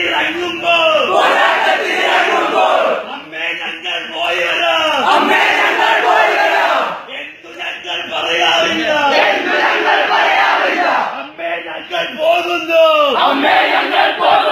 ഇറങ്ങുമ്പോൾ. അമ്മേ ഞങ്ങൾ പോയവരോ. അമ്മേ ഞങ്ങൾ പോയവരോ. എന്തു ഞങ്ങൾ പറയാറില്ല. എന്തു ഞങ്ങൾ പറയാറില്ല. അമ്മേ ഞങ്ങൾ പോകുന്നു. അമ്മേ ഞങ്ങൾ പോകുന്നു.